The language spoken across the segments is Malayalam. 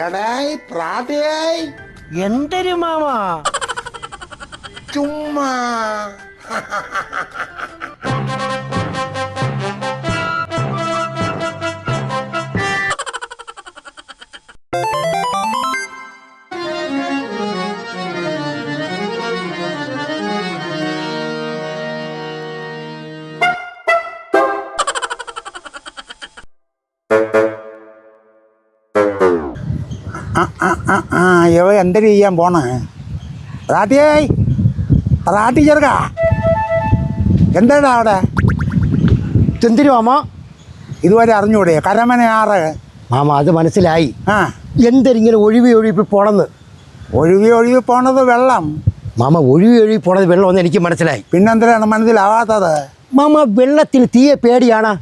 എടായി പ്രാതയായി. എന്തൊരു മാമ? ചുമ്മാ. ആ ആ ആ ആ ഇവ എന്തൊരു ചെയ്യാൻ പോണേ? റാട്ടിയേ റാട്ടി ചെറുക്ക. എന്താടാ അവിടെ? ചെന്തിരി മാമ? ഇതുവരെ അറിഞ്ഞൂടെ? കരമനയാറ് മാമ അത് മനസ്സിലായി. ആ. എന്തൊരിങ്ങനെ ഒഴിവി ഒഴിപ്പി പോണെന്ന്? ഒഴുകി ഒഴുകി പോണത് വെള്ളം. മാമ ഒഴിവി ഒഴിവി പോണത് വെള്ളമെന്ന് എനിക്ക് മനസ്സിലായി. പിന്നെന്തരാണ് മനസ്സിലാവാത്തത്? മാമ വെള്ളത്തിന് തീയെ പേടിയാണ്?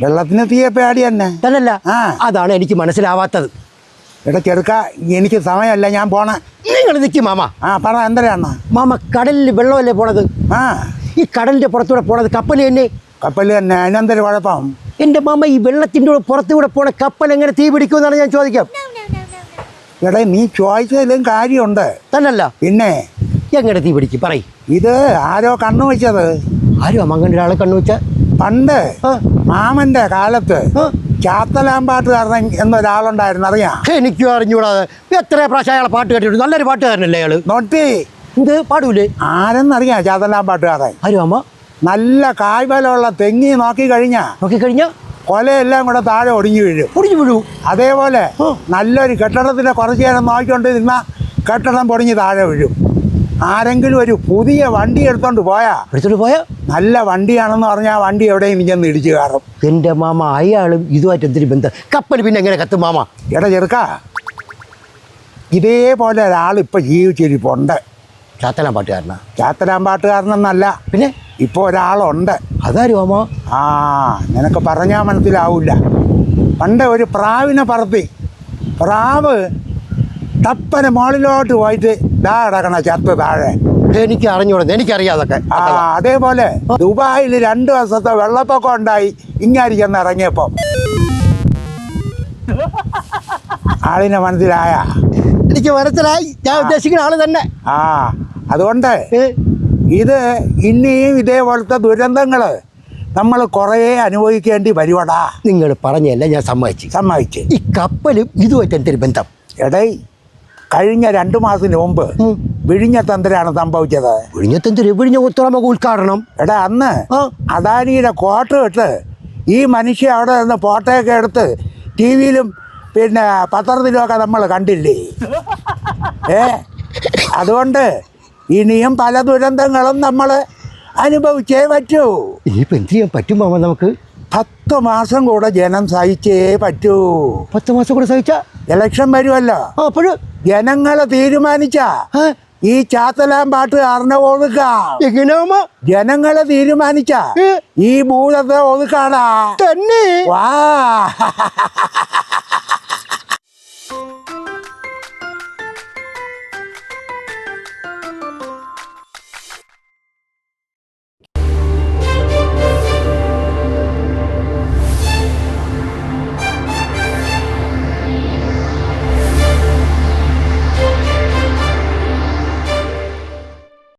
വെള്ളത്തിന് തീയെ പേടി തന്നെ. തന്നല്ല. ആ. അതാണ് എനിക്ക് മനസ്സിലാവാത്തത്. എടാ ചെറുക്ക എനിക്ക് സമയമല്ല ഞാൻ പോണേ. നിങ്ങൾ നിൽക്കും മാമ. ആ പറ എന്തരാണ് മാമ കടലിൽ വെള്ളമല്ലേ പോണത്? ആ. ഈ കടലിന്റെ പുറത്തൂടെ പോണത് കപ്പൽ തന്നെ. കപ്പൽ തന്നെ അതിനെന്തൊരു കുഴപ്പം? എന്റെ മാമ ഈ വെള്ളത്തിന്റെ കൂടെ പുറത്തൂടെ പോണ കപ്പൽ എങ്ങനെ തീ പിടിക്കുമെന്നാണ് ഞാൻ ചോദിക്കാം. എടാ നീ ചോദിച്ചതിലും കാര്യമുണ്ട്. തന്നല്ല. പിന്നെ? എങ്ങനെ തീ പിടിക്കും? പറയും. ഇത് ആരോ കണ്ണു വെച്ചത്. ആരും അമ്മങ്ങനെ ഒരാളെ കണ്ണു വെച്ച? പണ്ട്. മാമന്റെ കാലത്ത്. ചാത്തലാമ്പാട്ടുകാരൻ എന്നൊരാളുണ്ടായിരുന്നു അറിയാം? എനിക്കും അറിഞ്ഞൂടാതെ എത്ര പ്രാവശ്യം അയാളെ പാട്ട് കേട്ടിട്ടുണ്ട്. നല്ലൊരു പാട്ടുകാരനല്ലേ അയാൾ? നോട്ടി ഇത് പാടൂലേ? ആരെന്നറിയാം ചാത്തലാമ്പാട്ടുകാരൻ ആരും അമ്മ? നല്ല കായ്ബലമുള്ള തെങ്ങി നോക്കി കഴിഞ്ഞാ കഴിഞ്ഞ കൊലയെല്ലാം കൂടെ താഴെ ഒടിഞ്ഞു വീഴും. ഒടിഞ്ഞു വീഴും. അതേപോലെ നല്ലൊരു കെട്ടിടത്തിന്റെ കുറച്ച് നേരം നോക്കിക്കൊണ്ട് നിന്ന കെട്ടിടം പൊടിഞ്ഞ് താഴെ വീഴും. ആരെങ്കിലും ഒരു പുതിയ വണ്ടി എടുത്തോണ്ട് പോയാ എടുത്തോണ്ട് പോയാ? നല്ല വണ്ടിയാണെന്ന് പറഞ്ഞാൽ ആ വണ്ടി എവിടെയും ചെന്ന് ഇടിച്ചു കയറും. എന്റെ മാമ അയാളും ഇതുമായിട്ട് എന്തിനു ബന്ധം? കപ്പൽ പിന്നെ എങ്ങനെ കത്തും മാമ? എടാ ചെറുക്ക ഇതേപോലെ ഒരാൾ ഇപ്പം ജീവിച്ചിരിപ്പുണ്ട്. ചാത്തലാൻ പാട്ടുകാരനാ? ചാത്തലാമ്പാട്ടുകാരനെന്നല്ല പിന്നെ? ഇപ്പോൾ ഒരാളുണ്ട്. അതാരും മാമ? ആ നിനക്ക് പറഞ്ഞാൽ മനസ്സിലാവില്ല പണ്ട് ഒരു പ്രാവിനെ പറത്തി. പ്രാവ് ടപ്പന് മുകളിലോട്ട് പോയിട്ട് ദാ കിടക്കണ ചപ്പ് താഴെ. എനിക്ക് അറിഞ്ഞൂടാ എനിക്കറിയാതൊക്കെ. ആ അതേപോലെ ദുബായിൽ രണ്ടു ദിവസത്തെ വെള്ളപ്പൊക്കം ഉണ്ടായി. ഇങ്ങാരി ചെന്ന് ഇറങ്ങിയപ്പം. ആളിനെ മനസ്സിലായ? എനിക്ക് മനസ്സിലായി. ഞാൻ ഉദ്ദേശിക്കുന്ന ആൾ തന്നെ. ആ അതുകൊണ്ട് ഇത് ഇനിയും ഇതേപോലത്തെ ദുരന്തങ്ങൾ നമ്മൾ കുറേ അനുഭവിക്കേണ്ടി വരുവടാ. നിങ്ങൾ പറഞ്ഞല്ല ഞാൻ സമ്മതിച്ചു. സമ്മതിച്ചു. ഈ കപ്പലും ഇതുമായിട്ട് എന്തൊരു ബന്ധം? എടേ കഴിഞ്ഞ രണ്ടു മാസത്തിന് മുമ്പ് വിഴിഞ്ഞ തന്ത്രയാണ് സംഭവിച്ചത്. വിഴിഞ്ഞ തന്ത്ര വിഴിഞ്ഞ ഉത്തരമൊക്കെ ഉദ്ഘാടനം. എടാ അന്ന്. അദാനിയുടെ കോട്ട ഇട്ട് ഈ മനുഷ്യ അവിടെ നിന്ന് ഫോട്ടോയൊക്കെ എടുത്ത് ടി വിയിലും പിന്നെ പത്രത്തിലുമൊക്കെ നമ്മൾ കണ്ടില്ലേ? ഏ? അതുകൊണ്ട് ഇനിയും പല ദുരന്തങ്ങളും നമ്മൾ അനുഭവിച്ചേ പറ്റൂ. ഇനിയിപ്പോൾ എന്ത് ചെയ്യാൻ പറ്റും മാമ നമുക്ക്? പത്ത് മാസം കൂടെ ജനം സഹിച്ചേ പറ്റൂ. പത്ത് മാസം കൂടെ സഹിച്ച? ഇലക്ഷൻ വരുമല്ലോ. അപ്പോഴും ജനങ്ങൾ തീരുമാനിച്ച ഈ ചാത്തലാം പാട്ട് അറിഞ്ഞ ഒതുക്കാം ജനങ്ങളെ തീരുമാനിച്ച ഈ ഭൂതത്തെ ഒതുക്കാടാ. തന്നെ? വാ.